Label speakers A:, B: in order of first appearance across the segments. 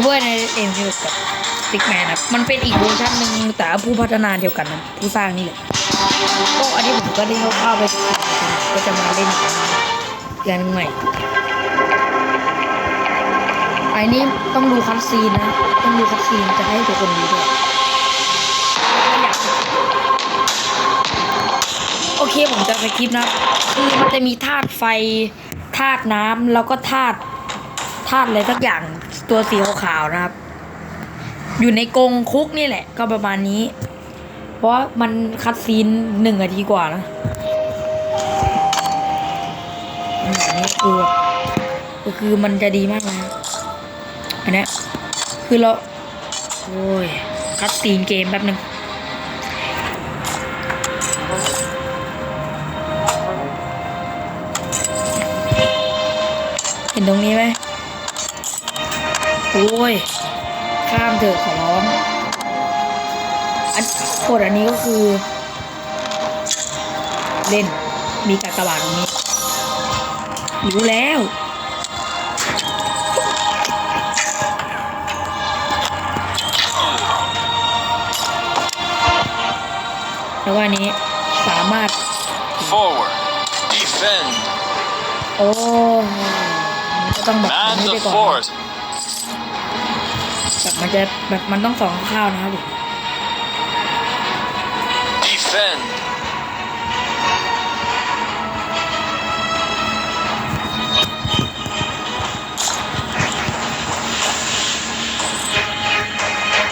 A: เวอร์ในเอ็นฟิลกับติ๊กแมนครับมันเป็นอีกเวอร์ชันหนึ่งแต่ผู้พัฒนาเดียวกันนะผู้สร้างนี่แหละก็อันนี้ผมก็ได้เข้าไปก็จะมาเล่นกันใหม่อ้นี่ต้องดูคัดซีนนะ ต้องดูคัดซีนจะให้ทุกคนดูด้วยอยากโอเคผมจะไปคลิปนะคือมันจะมีธาตุไฟธาตุน้ำแล้วก็ธาตุธาตุอะไรสักอย่าง ตัวสีขาวๆนะครับ อยู่ในกรงคุกนี่แหละ ก็ประมาณนี้ เพราะมันคัดซีนหนึ่งนาทีกว่านะอันนี้คือก็คือมันจะดีมากนะอันนี้คือเราโอ้ยคัดซีนเกมแป๊บหนึ่งเห็นตรงนี้ไหม โอ้ย ข้ามเถอะขอร้อง อันกดอันนี้ก็คือ เล่น มีกากบาทตรงนี้ รู้แล้วแล้วก็อันนี้สามารถ
B: Forward. Defend.
A: โอ้มันก็ต้องแบบ
B: Man
A: นี้ไป
B: the
A: ก่อน
B: fort.
A: แบบมันจะแบบมันต้องสองข้าวนะครับผม
B: Defend.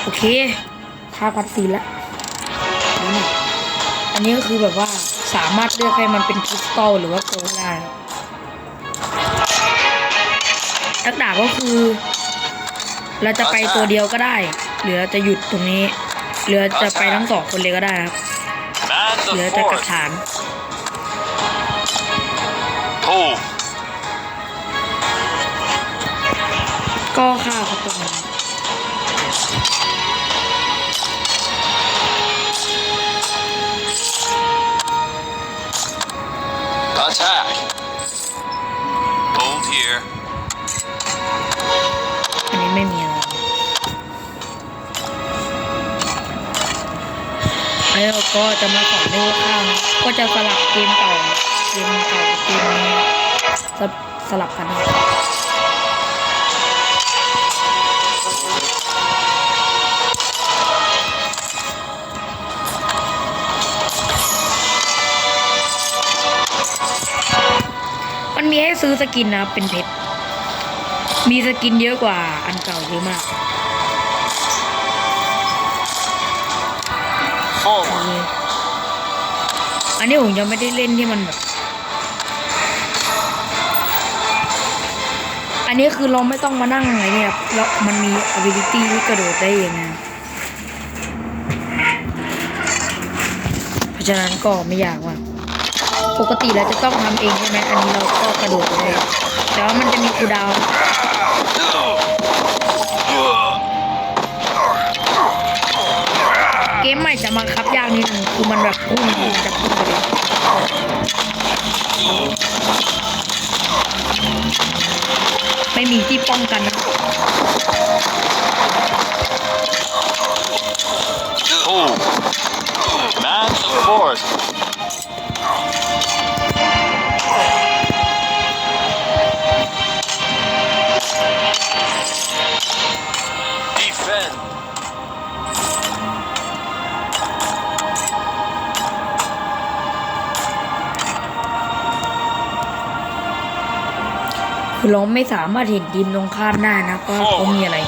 A: โอเคท่าพัดซีนแล้วนี่อันนี้ก็คือแบบว่าสามารถเลือกให้มันเป็นคริสตัลหรือว่าโกลด์ได้นักดาบก็คือ เราจะไปตัวเดียวก็ได้ หรือเราจะหยุดตรงนี้ หรือจะไปทั้งสองคนเลยก็ได้ครับหรือจะกลับฐานก็ฆ่าครับตรงนี้
B: Attack. Hold here.
A: แล้วก็จะมาสอนเรื่องข้าวนะก็จะสลับเกมเก่าเกมเก่าเกมนี้สลับสลับกันมันมีให้ซื้อสกินนะเป็นเพชรมีสกินเยอะกว่าอันเก่าเยอะมาก
B: Forward.
A: อันนี้ผมยังไม่ได้เล่นที่มันแบบ อันนี้คือเราไม่ต้องมานั่งอะไรเนี่ยครับแล้วมันมี ability ที่กระโดดได้เองนะเพราะฉะนั้นก็ไม่อยากว่า ปกติเราจะต้องทำเองใช่ไหมอันนี้เราก็กระโดดได้แต่ว่ามันจะมีคูดาว มใหม่จะบังคับยากนิดนึงคือมันแบบพุ่งมันจะพุ่งไปเลยไม่มีที่ป้องกันนะ
B: โอ้ Man the fort.
A: คือเราไม่สามารถเห็นทีมตรงข้ามได้นะเพราะเขามีอะไร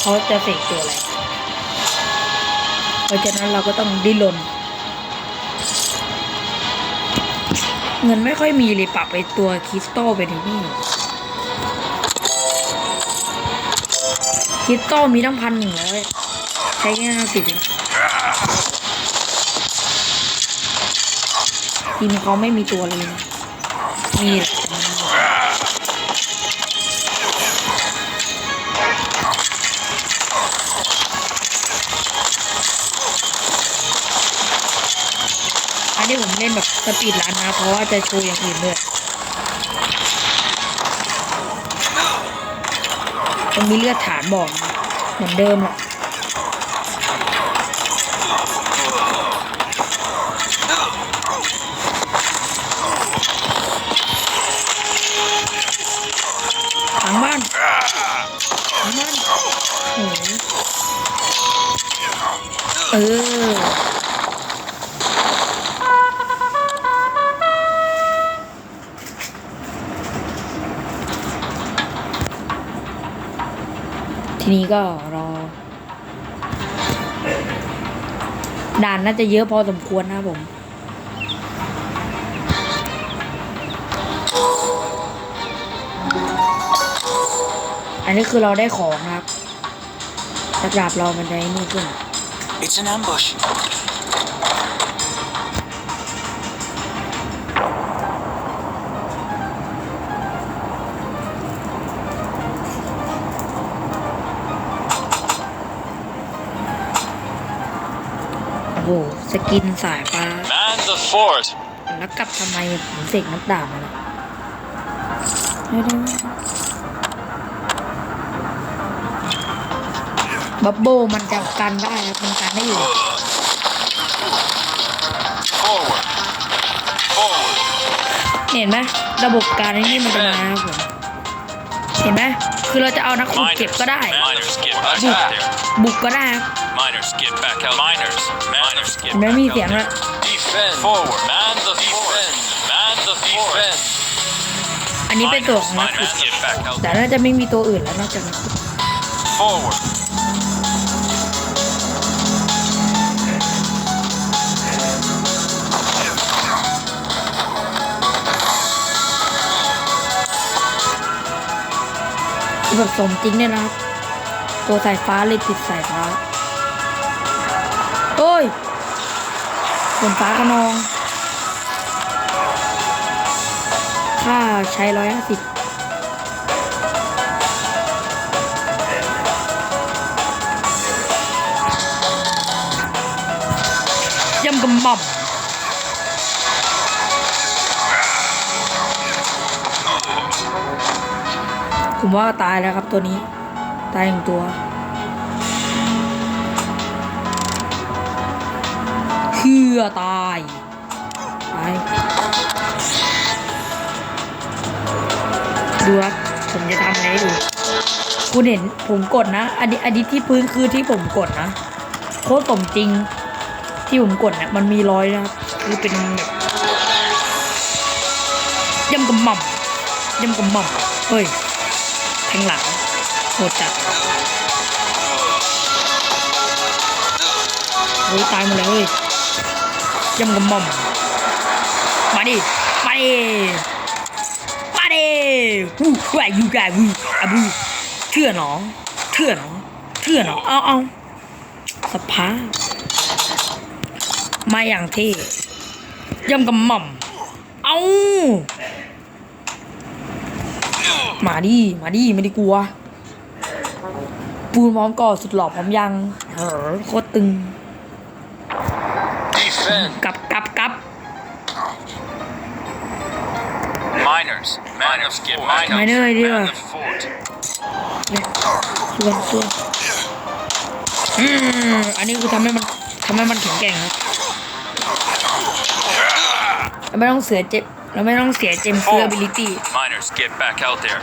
A: เขาจะเสกตัวอะไร เพราะฉะนั้นเราก็ต้องดิ้นรนเงินไม่ค่อยมีเลยปรับไปตัวคริสตัลไปที่นี่คริสตัลมีตั้งพันหนึ่งร้อยใช้แค่ห้าสิบเองทีมเขาไม่มีตัวเลยนะมีแหละ อันนี้ผมเล่นแบบสปีดรันนะ เพราะว่าจะโชว์อย่างอื่นด้วยมันมีเลือดฐานบอกเหมือนเดิมแหละหลังบ้านหลังบ้านโอ้โหเออ ทีนี้ก็รอ ด่านน่าจะเยอะพอสมควรนะผมอันนี้คือเราได้ของครับจากดาบเรามันได้นี่ขึ้น
B: It's an ambush.
A: กินสายฟ้า
B: Man the fort.
A: แล้วกลับทำไมผมเสกนักดาบมาแล้วไม่ได้บับโบมันจะกันได้ครับมันกันได้อยู่
B: Forward. Forward.
A: เห็นไหมระบบการไอ้นี่มันจะมาครับผมเห็นไหมคือเราจะเอานักขุดเก็บก็ได้
B: Miners get back out there.
A: บุกก็ได้ครับ
B: Miners get back out. Miners. Miners get
A: เห็นไหม
B: back
A: มี
B: out
A: เสียง
B: there.
A: ละ
B: Defend. Forward. Man the fort. Man the fort.
A: อันนี้เป็นตัวของนักขุด
B: Miners get back out
A: แต่น่าจะไม่มีตัวอื่นแล้วนอกจากนักขุด
B: Forward.
A: คือแบบสมจริงเนี่ยนะครับ ตัวสายฟ้าเลยติดสายฟ้า ฝนฟ้าขนอง ค่าใช้ร้อยห้าสิบยำกำหม่ำผมว่าตายแล้วครับตัวนี้ ตายหนึ่งตัว เชื่อตายตายดูครับผมจะทำอะไรให้ดูคุณเห็นผมกดนะอันนี้อันนี้ที่พื้นคือที่ผมกดนะโคตรสมจริง ที่ผมกดเนี่ยมันมีรอยนะครับคือเป็นแบบยำกำหม่ำยำกำหม่ำเฮ้ยแทงหลังโหดจัดโอ้ยตายหมดแล้วเฮ้ย ยำกำหม่ำมาดิมาดิมาด้วู้วายยูกายวูอะบูเถื่อนหนอเถื่อนหนอเถื่อนหนอเอาเอาสภาพมาอย่างเท่ยำกับหม่ำเอามาดิมาดิไม่ได้กลัวปูนพร้อมก่อสุดหล่อพร้อมยังเออโคตรตึง กลับกลับกลับ
B: Miners. Miners get back out
A: Miner
B: there.
A: idea.
B: Man the fort.
A: เนี่ยส่วนส่วนอืมอันนี้คือทำให้มันทำให้มันแข็งแกร่งครับเราไม่ต้องเสียเจมเราไม่ต้องเสียเจมเซอร์ ability
B: Miners get back out there.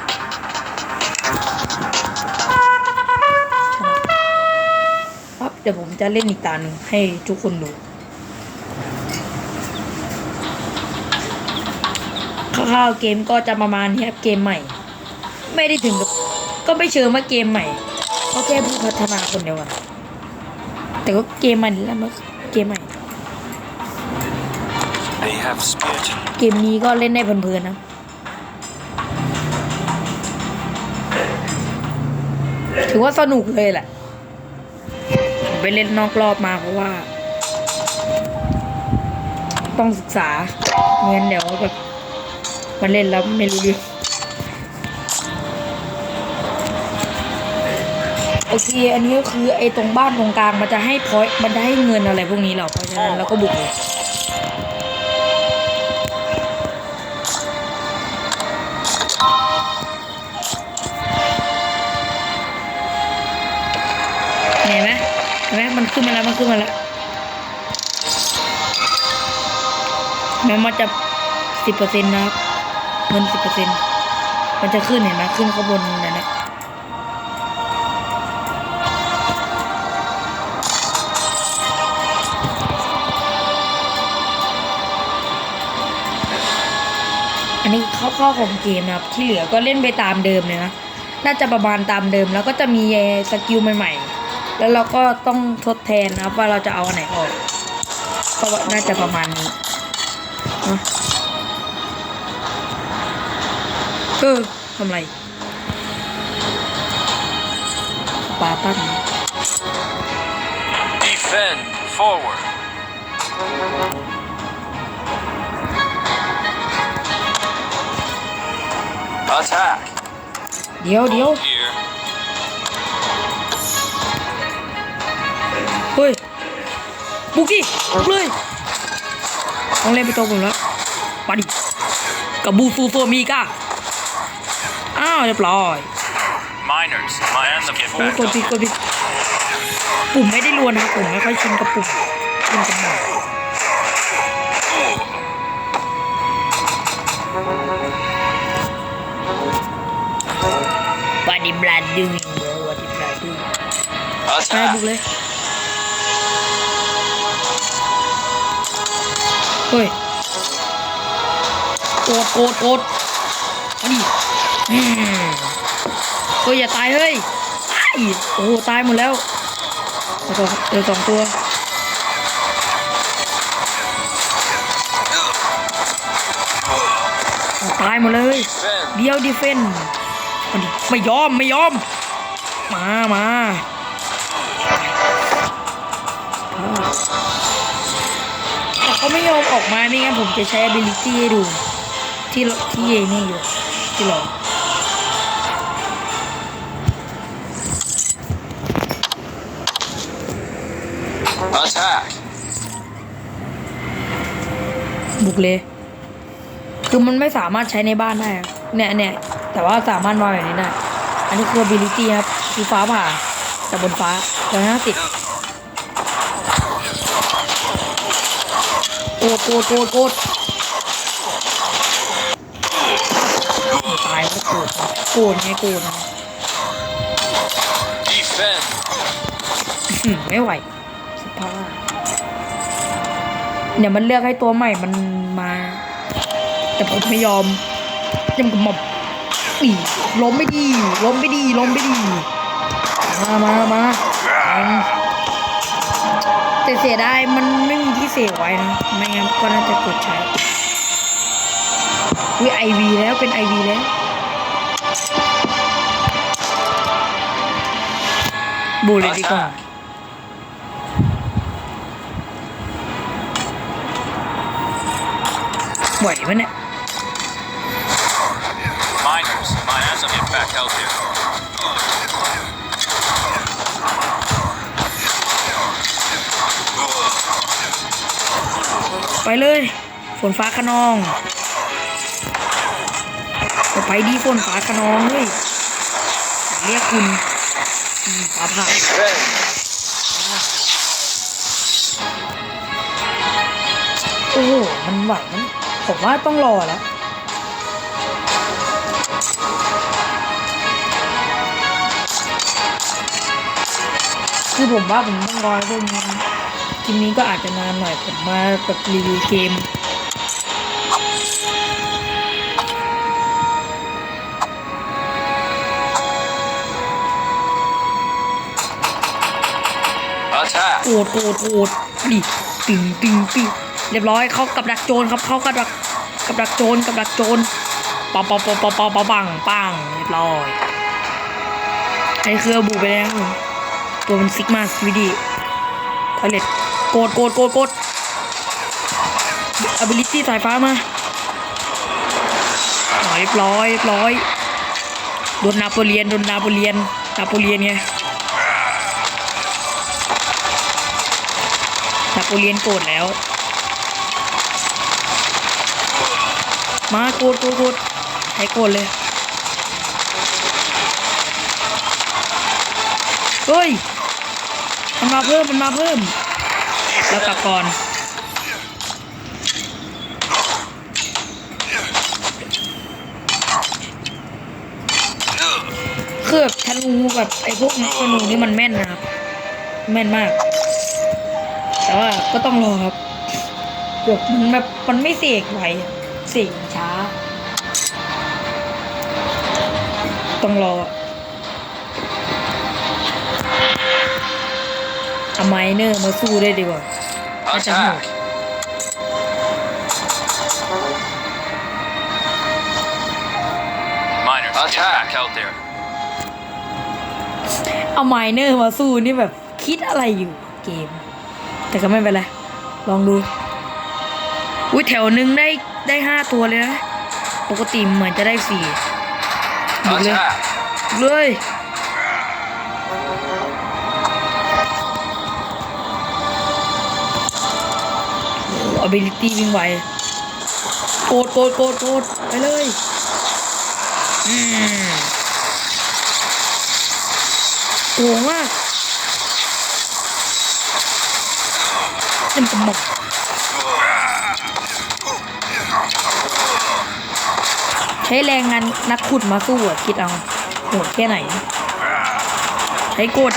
A: ครับเดี๋ยวผมจะเล่นอีกตาหนึ่งให้ทุกคนดู คร่าวๆเกมก็จะประมาณนี้ครับเกมใหม่ ไม่ได้ถึงกับก็ไม่เชิงว่าเกมใหม่ก็แค่ผู้พัฒนาคนเดียวกันแต่ก็เกมใหม่นี่แหล้วมันเกมใหม่
B: They have spit.
A: เกมนี้ก็เล่นได้เพลินๆนะถือว่าสนุกเลยแหละผมไปเล่นนอกรอบมาเพราะว่า ต้องศึกษาเงินเดี๋ยวแบบ มาเล่นแล้วไม่รู้เรื่องโอเค อันนี้ก็คือไอ้ตรงบ้านตรงกลางมันจะให้พอยมันจะให้เงินอะไรพวกนี้เหรอเพราะฉะนั้นเราก็บุกเลยเห็นไหมเห็นไหมมันขึ้นมาแล้วมันขึ้นมาแล้วแม้มันจะสิบเปอร์เซ็นต์นะครับ เงินสิบเปอร์เซ็นต์มันจะขึ้นเห็นไหมขึ้นข้างบนนั่นแหละอันนี้เข้าๆของเกมนะครับ ที่เหลือก็เล่นไปตามเดิมเลยนะ น่าจะประมาณตามเดิมแล้วก็จะมีสกิลใหม่ๆ แล้วเราก็ต้องทดแทนนะครับว่าเราจะเอาอันไหนออกก็น่าจะประมาณนี้นะ ออทำไรปาตั้น
B: Defend forward. Attack.
A: เดี๋ยวเดี๋ยว
B: Here.
A: เฮ้ย บุกี้บุกเลยต้องเล่นไปตัวผมแล้วมาดิกับบูซูโซมีก้าอ้าว เรียบร้อย
B: Miners, man the
A: โอ้ย
B: back
A: กดผิดกดผิดปุ่มไม่ได้รวนนะครับผมไม่ค่อยชินกับปุ่มชินกับหมอนบาดิบลาดูบาดิบลาดูใช่บุก
B: Attack.
A: เลยเฮ้ยโกดโกดโกดมาดิ อืมเฮ้ยอย่าตายเฮ้ยโอ้โหตายหมดแล้วเหลือสองเหลือสองตัวตายหมดเลยเดียวดิเฟนไม่ยอมไม่ยอม มามาแต่เขาไม่ยอมออกมาไม่งั้นผมจะใช้ ability ให้ดู ที่ที่เยนี่อยู่ที่หลอก
B: Attack.
A: บุกเลย คือมันไม่สามารถใช้ในบ้านได้อะเนี่ยเนี่ยแต่ว่าสามารถวางแบบนี้ได้ อันนี้คือ ability ครับคือฟ้าผ่าจากบนฟ้าร้อยห้าสิบโกดโกดโกดโกดตายแล้วโกรธโกรธไงโกรธไง
B: Defend.
A: อืมไม่ไหว เนี่ยวมันเลือกให้ตัวใหม่มันมา แต่ผมไม่ยอมยังกับหมอบอีล้มไม่ดี ล้มไม่ดี ล้มไม่ดี มามามาเอาแต่เสียดายมันไม่มีที่เสกไว้นะ ไม่งั้นก็น่าจะกดใช้วิไอวีแล้วเป็นไอวีแล้ว บูเลยดีกว่า ไหวไหมเนี่ย
B: Miners, miners, get back out here.
A: ไปเลย ฝนฟ้าขนองเอาไปดีฝนฟ้าขนองเฮ้ยอยากเรียกคุณอืมฟ้าผ่า
B: Defend.
A: โอ้โหมันไหวมัน ผมว่าต้องรอแล้วคือผมว่าผมต้องรอพวกนี้คลิปนี้ก็อาจจะนานหน่อยผมมาแบบรีวิวเกม
B: Attack.
A: โอดโอดโอดดิตึงตึงตึง เรียบร้อยเขากับดักโจรครับเขากับดักกับดักโจรกับดักโจรปอปอปอปอปอปอปังปังเรียบร้อยไอ้เครือบูไปแล้วตัวมันซิกมาสวีดีทอยเล็ตโกดโกดโกดโกด ability สายฟ้ามาเรียบร้อยเรียบร้อยโดนนาโปเลียนโดนนาโปเลียนนาโปเลียนไงนาโปเลียนโกรธแล้ว มาโกรธโกรธโกรธให้โกรธเลย เฮ้ย มันมาเพิ่ม มันมาเพิ่ม แล้วกลับก่อน คือแบบธนูแบบไอ้พวกนักธนูนี่มันแม่นนะครับ แม่นมาก แต่ว่าก็ต้องรอครับแบบมันแบบมันไม่เสกไหวอะเสกช้า ต้องรอเอาไมเนอร์มาสู้ได้ดีกว่าน่าจะโหด
B: Attack. Miners, attack out there.
A: เอาไมเนอร์มาสู้นี่แบบคิดอะไรอยู่เกม แต่ก็ไม่เป็นไร ลองดูอุ้ยแถวหนึ่งได้ ได้ห้าตัวเลยนะ ปกติเหมือนจะได้สี่บุกเลย
B: Attack.
A: เลยโอ้ ability วิ่งไวโกดโกดโกดโกดไปเลย อืม ช้แรงงานนักขุดมาสู้อะคิดเอาโหดแค่ไหน ใช้กด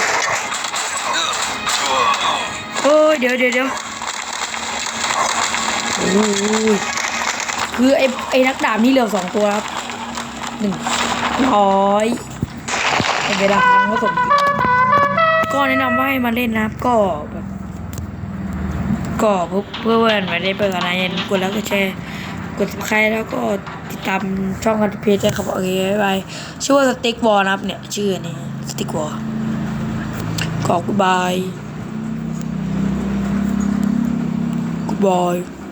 A: โอ้ยเดี๋ยวเดี๋ยวเดี๋ยวโอ้ยคือไอ้ไอ้นักดาบนี่เหลือสองตัวครับหนึ่งร้อยเวลาพังก็สมก็แนะนำว่าให้มาเล่นนะครับก็แบบก็เพื่อเพื่อเพื่อนมาได้เปิดกันนะอย่าลืมกดแล้วก็แชร์กด subscribe แล้วก็ ติดตามช่องกันเพจได้ครับโอเคบายชื่อว่าสติ๊กวอลนะครับเนี่ยชื่อนี้สติ๊กวอลขอบคุณบาย goodbye